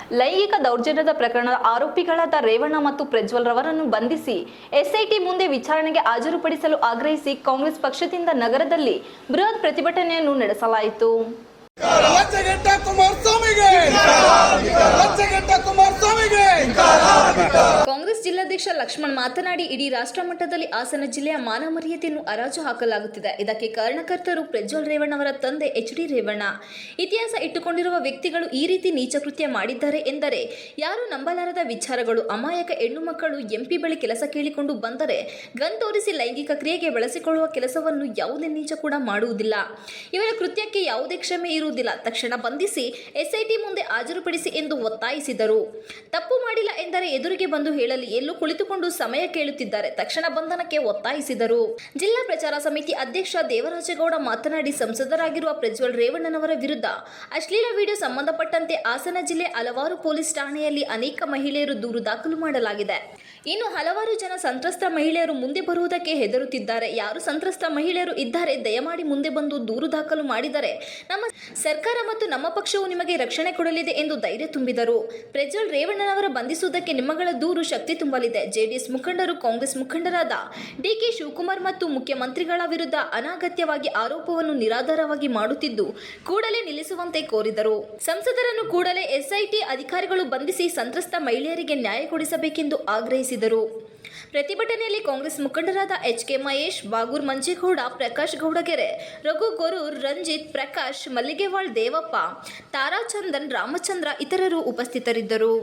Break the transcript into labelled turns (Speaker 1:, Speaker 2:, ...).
Speaker 1: ಲೈಂಗಿಕ ದೌರ್ಜನ್ಯದ ಪ್ರಕರಣದ ಆರೋಪಿಗಳಾದ ರೇವಣ್ಣ ಮತ್ತು ಪ್ರಜ್ವಲ್ ರವರನ್ನು ಬಂಧಿಸಿ ಎಸ್ಐಟಿ ಮುಂದೆ ವಿಚಾರಣೆಗೆ ಹಾಜರುಪಡಿಸಲು ಆಗ್ರಹಿಸಿ ಕಾಂಗ್ರೆಸ್ ಪಕ್ಷದಿಂದ ನಗರದಲ್ಲಿ ಬೃಹತ್ ಪ್ರತಿಭಟನೆಯನ್ನು ನಡೆಸಲಾಯಿತು. ಕಾಂಗ್ರೆಸ್ ಜಿಲ್ಲಾಧ್ಯಕ್ಷ ಲಕ್ಷ್ಮಣ್ ಮಾತನಾಡಿ, ಇಡೀ ರಾಷ್ಟ್ರ ಮಟ್ಟದಲ್ಲಿ ಹಾಸನ ಜಿಲ್ಲೆಯ ಮಾನವೀಯತೆಯನ್ನು ಹರಾಜು ಹಾಕಲಾಗುತ್ತಿದೆ. ಇದಕ್ಕೆ ಕಾರಣಕರ್ತರು ಪ್ರಜ್ವಲ್ ರೇವಣ್ಣ ಅವರ ತಂದೆ ಎಚ್ ಡಿ ರೇವಣ್ಣ. ಇತಿಹಾಸ ಇಟ್ಟುಕೊಂಡಿರುವ ವ್ಯಕ್ತಿಗಳು ಈ ರೀತಿ ನೀಚಕೃತ್ಯ ಮಾಡಿದ್ದಾರೆ ಎಂದರೆ, ಯಾರು ನಂಬಲಾರದ ವಿಚಾರಗಳು, ಅಮಾಯಕ ಹೆಣ್ಣು ಮಕ್ಕಳು ಎಂಪಿ ಬಳಿ ಕೆಲಸ ಕೇಳಿಕೊಂಡು ಬಂದರೆ, ಗನ್ ತೋರಿಸಿ ಲೈಂಗಿಕ ಕ್ರಿಯೆಗೆ ಬಳಸಿಕೊಳ್ಳುವ ಕೆಲಸವನ್ನು ಯಾವುದೇ ನೀಚ ಕೂಡ ಮಾಡುವುದಿಲ್ಲ. ಇವರ ಕೃತ್ಯಕ್ಕೆ ಯಾವುದೇ ಕ್ಷಮೆ ಇರುವುದಿಲ್ಲ. ತಕ್ಷಣ ಬಂಧಿಸಿ, ಎಸ್ಐಟಿ ಮುಂದೆ ಹಾಜರುಪಡಿಸಿ ಎಂದು ಒತ್ತಾಯಿಸಿದರು. ತಪ್ಪು ಮಾಡಿಲ್ಲ ಎಂದರೆ ಎದುರಿಗೆ ಬಂದು ಹೇಳಲಿ ಎಲ್ಲೂ ಕುಳಿತುಕೊಂಡು ಸಮಯ ಕೇಳುತ್ತಿದ್ದಾರೆ. ತಕ್ಷಣ ಬಂಧನಕ್ಕೆ ಒತ್ತಾಯಿಸಿದರು. ಜಿಲ್ಲಾ ಪ್ರಚಾರ ಸಮಿತಿ ಅಧ್ಯಕ್ಷ ದೇವರಾಜೇಗೌಡ ಮಾತನಾಡಿ, ಸಂಸದರಾಗಿರುವ ಪ್ರಜ್ವಲ್ ರೇವಣ್ಣನವರ ವಿರುದ್ಧ ಅಶ್ಲೀಲ ವಿಡಿಯೋ ಸಂಬಂಧಪಟ್ಟಂತೆ ಹಾಸನ ಜಿಲ್ಲೆ ಹಲವಾರು ಪೊಲೀಸ್ ಠಾಣೆಯಲ್ಲಿ ಅನೇಕ ಮಹಿಳೆಯರು ದೂರು ದಾಖಲು ಮಾಡಲಾಗಿದೆ. ಇನ್ನು ಹಲವಾರು ಜನ ಸಂತ್ರಸ್ತ ಮಹಿಳೆಯರು ಮುಂದೆ ಬರುವುದಕ್ಕೆ ಹೆದರುತ್ತಿದ್ದಾರೆ. ಯಾರು ಸಂತ್ರಸ್ತ ಮಹಿಳೆಯರು ಇದ್ದಾರೆ? ದಯಮಾಡಿ ಮುಂದೆ ಬಂದು ದೂರು ದಾಖಲು ಮಾಡಿದರೆ ನಮ್ಮ ಸರ್ಕಾರ ಮತ್ತು ನಮ್ಮ ಪಕ್ಷವು ನಿಮಗೆ ರಕ್ಷಣೆ ಕೊಡಲಿದೆ ಎಂದು ಧೈರ್ಯ ತುಂಬಿದರು. ಪ್ರಜ್ವಲ್ ರೇವಣ್ಣನವರ ಬಂಧಿಸುವುದಕ್ಕೆ ನಿಮ್ಮಗಳ ದೂರು ಶಕ್ತಿ ತುಂಬಲಿದೆ. ಜೆಡಿಎಸ್ ಮುಖಂಡರು, ಕಾಂಗ್ರೆಸ್ ಮುಖಂಡರಾದ ಡಿಕೆ ಶಿವಕುಮಾರ್ ಮತ್ತು ಮುಖ್ಯಮಂತ್ರಿಗಳ ವಿರುದ್ಧ ಅನಾಗತ್ಯವಾಗಿ ಆರೋಪವನ್ನು ನಿರಾಧಾರವಾಗಿ ಮಾಡುತ್ತಿದ್ದು, ಕೂಡಲೇ ನಿಲ್ಲಿಸುವಂತೆ ಕೋರಿದರು. ಸಂಸದರನ್ನು ಕೂಡಲೇ ಎಸ್ಐಟಿ ಅಧಿಕಾರಿಗಳು ಬಂಧಿಸಿ ಸಂತ್ರಸ್ತ ಮಹಿಳೆಯರಿಗೆ ನ್ಯಾಯ ಕೊಡಿಸಬೇಕೆಂದು ಆಗ್ರಹಿಸಿದರು ಪ್ರತಿಭಟನೆಯಲ್ಲಿ ಕಾಂಗ್ರೆಸ್ ಮುಖಂಡರಾದ ಎಚ್ ಕೆ ಮಹೇಶ್, ಬಾಗೂರ್ ಮಂಜೇಗೌಡ, ಪ್ರಕಾಶ್ ಗೌಡಗೆರೆ, ರಘು ಗೊರೂರ್, ರಂಜಿತ್, ಪ್ರಕಾಶ್, ಮಲ್ಲಿಗೆವಾಳ್ ದೇವಪ್ಪ ತಾರಾಚಂದನ್ ರಾಮಚಂದ್ರ ಇತರರು ಉಪಸ್ಥಿತರಿದ್ದರು.